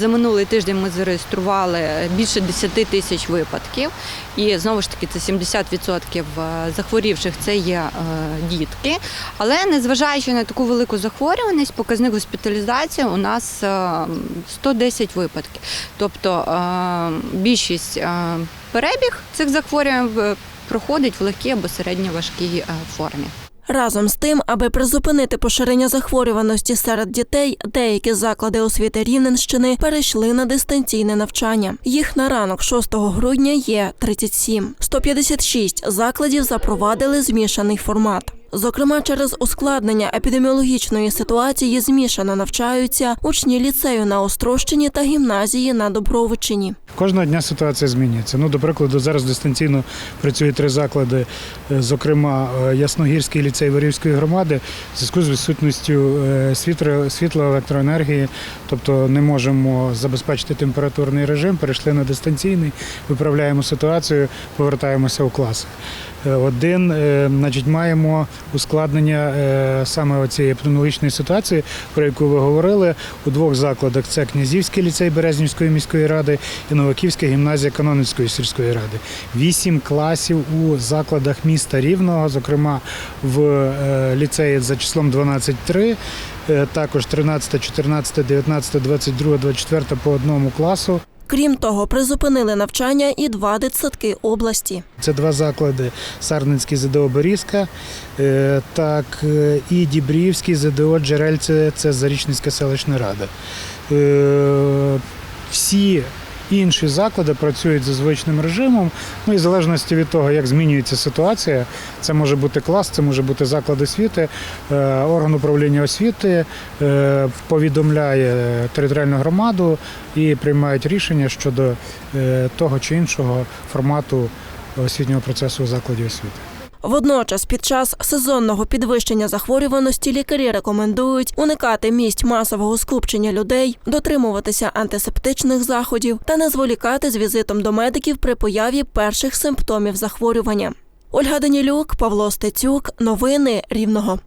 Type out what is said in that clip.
За минулий тиждень ми зареєстрували більше 10 тисяч випадків, і знову ж таки це 70% захворівших це є е, дітки. Але незважаючи на таку велику захворюваність, показник госпіталізації у нас е, 110 випадків. Тобто е, більшість е, перебіг цих захворювань е, проходить в легкій або середньо важкій е, формі. Разом з тим, аби призупинити поширення захворюваності серед дітей, деякі заклади освіти Рівненщини перейшли на дистанційне навчання. Їх на ранок 6 грудня є 37. 156 закладів запровадили змішаний формат. Зокрема, через ускладнення епідеміологічної ситуації змішано навчаються учні ліцею на Острощині та гімназії на Добровичині. Кожного дня ситуація змінюється. Ну, до прикладу, зараз дистанційно працює три заклади, е, зокрема е, Ясногірський ліцей Варівської громади, в зв'язку з відсутністю е, світла, світла електроенергії, тобто не можемо забезпечити температурний режим, перейшли на дистанційний, виправляємо ситуацію, повертаємося у класи. Один, значить, маємо ускладнення е, саме цієї епідеміологічної ситуації, про яку ви говорили, у двох закладах: це Князівський ліцей Березнівської міської ради і Новаківська гімназія Канонівської сільської ради. Вісім класів у закладах міста Рівного, зокрема в е, ліцеї за числом 12-3, е, також 13, 14, 19, 22, 24 по одному класу. Крім того, призупинили навчання і два дитсадки області. Це два заклади: Сарненський ЗДО Борізька, е, так е, і Дібрівський ЗДО Джерельце, це Зарічницька селищна рада. Е, Всі інші заклади працюють за звичним режимом. Ну і в залежності від того, як змінюється ситуація, це може бути клас, це може бути заклад освіти. Е, Орган управління освіти е, повідомляє територіальну громаду і приймають рішення щодо е, того чи іншого формату освітнього процесу у закладі освіти. Водночас, під час сезонного підвищення захворюваності лікарі рекомендують уникати місць масового скупчення людей, дотримуватися антисептичних заходів та не зволікати з візитом до медиків при появі перших симптомів захворювання. Ольга Данілюк, Павло Стецюк, новини Рівного.